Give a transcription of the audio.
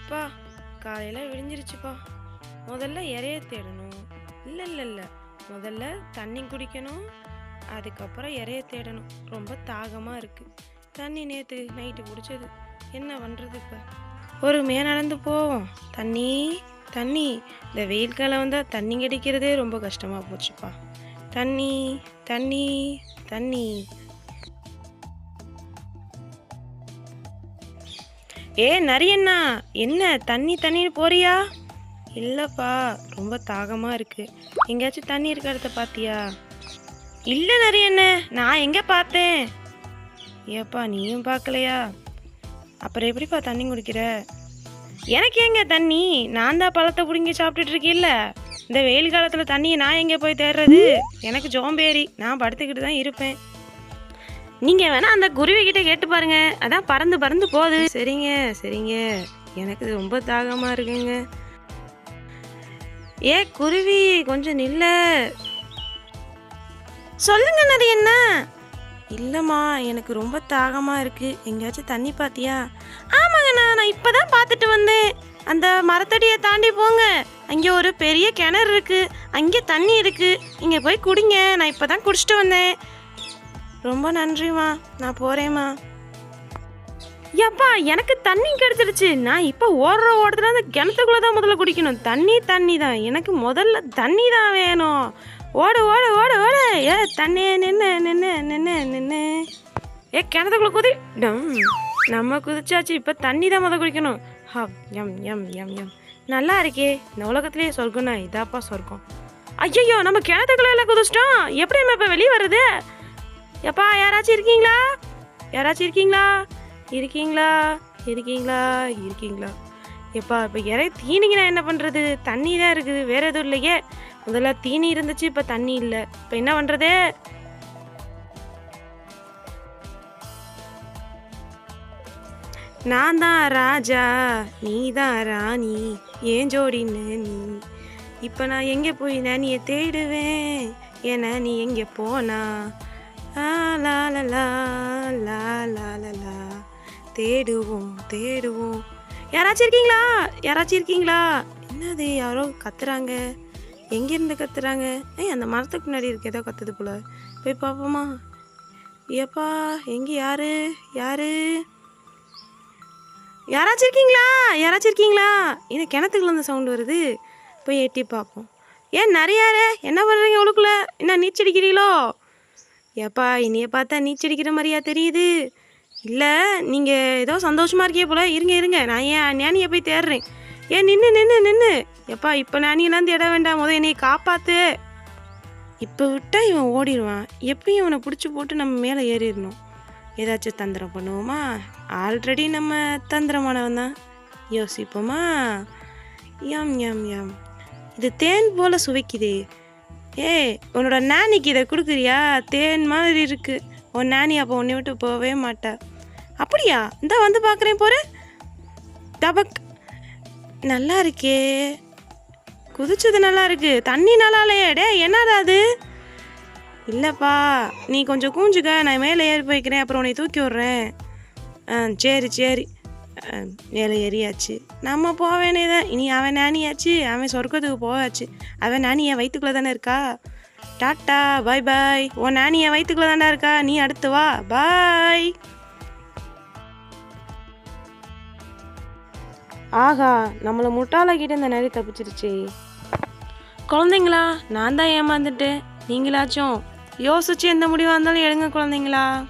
அப்பா காலையில் விடிஞ்சிருச்சுப்பா. முதல்ல இறைய தேடணும். இல்லை இல்லை இல்லை. முதல்ல தண்ணி குடிக்கணும். அதுக்கப்புறம் இறைய தேடணும். ரொம்ப தாகமாக இருக்குது தண்ணி நேற்று நைட்டு குடிச்சது. என்ன பண்ணுறது இப்போ? பொறுமையாக நடந்து போவோம். தண்ணி தண்ணி. இந்த வெயில் காலம் வந்தால் தண்ணி கிடைக்கிறதே ரொம்ப கஷ்டமாக போச்சுப்பா. தண்ணி தண்ணி தண்ணி. ஏ நரியண்ணா என்ன தண்ணி தண்ணின்னு போறியா? இல்லைப்பா ரொம்ப தாகமாக இருக்குது எங்கேயாச்சும் தண்ணி இருக்கிறத இடத்த பார்த்தியா இல்லை நரியண்ணே நான் எங்கே பார்த்தேன்? ஏப்பா நீயும் பார்க்கலையா? அப்புறம் எப்படிப்பா தண்ணி குடிக்கிற? எனக்கு எங்க தண்ணி? நான் தான் பழத்தை பிடுங்கி சாப்பிட்டுட்டு இருக்கேன்ல இந்த வெயில் காலத்தில் தண்ணியை நான் எங்கே போய் தேடுறது எனக்கு ஜோம்பேறி நான் படுத்துக்கிட்டு தான் இருப்பேன். நீங்க வேணா அந்த குருவி கிட்ட கேட்டு பாருங்க. அதான் பறந்து பறந்து போகுது. சரிங்க சரிங்க. எனக்கு ரொம்ப தாகமா இருக்குங்க. ஏ குருவி கொஞ்சம் நில்ல. சொல்லுங்க நதி என்ன இல்லைம்மா எனக்கு ரொம்ப தாகமா இருக்கு. எங்கேயாச்சும் தண்ணி பாத்தியா? ஆமாங்கண்ணா நான் இப்பதான் பார்த்துட்டு வந்தேன். அந்த மரத்தடியை தாண்டி போங்க. அங்கே ஒரு பெரிய கிணறு இருக்கு. அங்கே தண்ணி இருக்கு. இங்கே போய் குடிங்க. நான் இப்பதான் குடிச்சிட்டு வந்தேன். ரொம்ப நன்றிம்மா. நான் போகிறேம்மா ஏப்பா எனக்கு தண்ணி கிடைச்சிருச்சு. நான் இப்போ ஓடுற ஓட்டத்துல அந்த கிணத்துக்குள்ளே தான் முதல்ல குடிக்கணும். தண்ணி தண்ணி தான். எனக்கு முதல்ல தண்ணி தான் வேணும். ஓடு ஓடு ஓடு ஓடு. ஏ தண்ணி நின்று நின்று நின்று நின்று ஏ கிணத்துக்குள்ள குதி. டம். நம்ம குதிச்சாச்சு. இப்போ தண்ணி தான் முதல்ல குடிக்கணும். ஹப் எம் எம் எம் எம் நல்லா இருக்கே. இந்த உலகத்துலேயே சொர்க்கம்னா இதாப்பா சொர்க்கம். ஐயோ நம்ம கிணத்துக்குள்ளே எல்லாம் குதிச்சிட்டோம். எப்படி நம்ம இப்போ வெளியே வருது எப்பா யாராச்சும் இருக்கீங்களா? யாராச்சும் இருக்கீங்களா? இருக்கீங்களா? இருக்கீங்களா? இருக்கீங்களா? எப்பா இப்போ இறை தீனிங்கன்னா என்ன பண்ணுறது தண்ணி தான் இருக்குது வேற எதுவும் இல்லையே. முதல்ல தீனி இருந்துச்சு இப்போ தண்ணி இல்லை. இப்போ என்ன பண்ணுறது நான் தான் ராஜா நீ தான் ராணி ஏன் ஜோடின்னு நீ இப்போ நான் எங்கே போய் நானியை தேடுவேன்? ஏன்னா நீ எங்கே போனா? லா லா லா லா லா லா லா. தேடுவோம் தேடுவோம். யாராச்சும் இருக்கீங்களா? யாராச்சும் இருக்கீங்களா? என்னது யாரோ கத்துறாங்க. எங்கேருந்து கத்துறாங்க? ஏய் அந்த மரத்துக்கு முன்னாடி இருக்க ஏதோ கத்துது போல. போய் பார்ப்போமா ஏப்பா எங்கே யாரு? யாரு? யாராச்சும் இருக்கீங்களா? யாராச்சும் இருக்கீங்களா? என்ன கிணத்துக்குள்ள அந்த சவுண்ட் வருது? போய் எட்டி பார்ப்போம் ஏன் நிறையாரு என்ன பண்ணுறீங்க உங்களுக்குள்ள என்ன நீச்சடிக்கிறீங்களோ ஏப்பா என்னைய பார்த்தா நீச்சடிக்கிற மாதிரியா தெரியுது. இல்லை நீங்கள் ஏதோ சந்தோஷமாக இருக்கே போல. இருங்க இருங்க. நான் ஏன் ஞானியை போய் தேடுறேன். ஏன் நின்று நின்று நின்று எப்பா இப்போ ஞானியெல்லாம் தேட வேண்டாம். முதல் என்னைய காப்பாற்று இப்போ விட்டால் இவன் ஓடிடுவான். எப்பயும் இவனை பிடிச்சி போட்டு நம்ம மேலே ஏறிடணும். ஏதாச்சும் தந்திரம் பண்ணுவோமா? ஆல்ரெடி நம்ம தந்திரமானவன் தான். யோசிப்போமா? யாம் யாம் யாம். இது தேன் போல சுவைக்குதே. ஏய் உன்னோட நானிக்கு இதை கொடுக்குறியா? தேன் மாதிரி இருக்குது உன் நானி அப்போ உன்னை விட்டு போகவே மாட்டா. அப்படியா? இந்த வந்து பார்க்குறேன் போற. டபக் நல்லா இருக்கே. குதிச்சது நல்லா இருக்கு. தண்ணி நல்லா இல்லையே. டே என்னடா அது? இல்லைப்பா நீ கொஞ்சம் கூஞ்சுக்க. நான் மேலே ஏறி போய்க்கிறேன். அப்புறம் உன்னை தூக்கி விட்றேன். ஆ சரி சரி. வேலை ஏறியாச்சு. நம்ம போக வேண்டியதான் இனி அவன் நானியாச்சு. அவன் சொர்க்கத்துக்கு போகாச்சு அவன் நானி என் வயிற்றுக்குள்ளே தானே இருக்கா? Tata bye bye. உன் நானி என் வயிற்றுக்குள்ளே தானே இருக்கா? நீ அடுத்து வா. பாய். ஆகா நம்மளை முட்டாளாக்கிட்டு இந்த நேரம் தப்பிச்சிருச்சு. குழந்தைங்களா நான் தான் ஏமாந்துட்டேன். நீங்களாச்சும் யோசிச்சு எந்த முடிவாக இருந்தாலும் எடுங்க குழந்தைங்களா.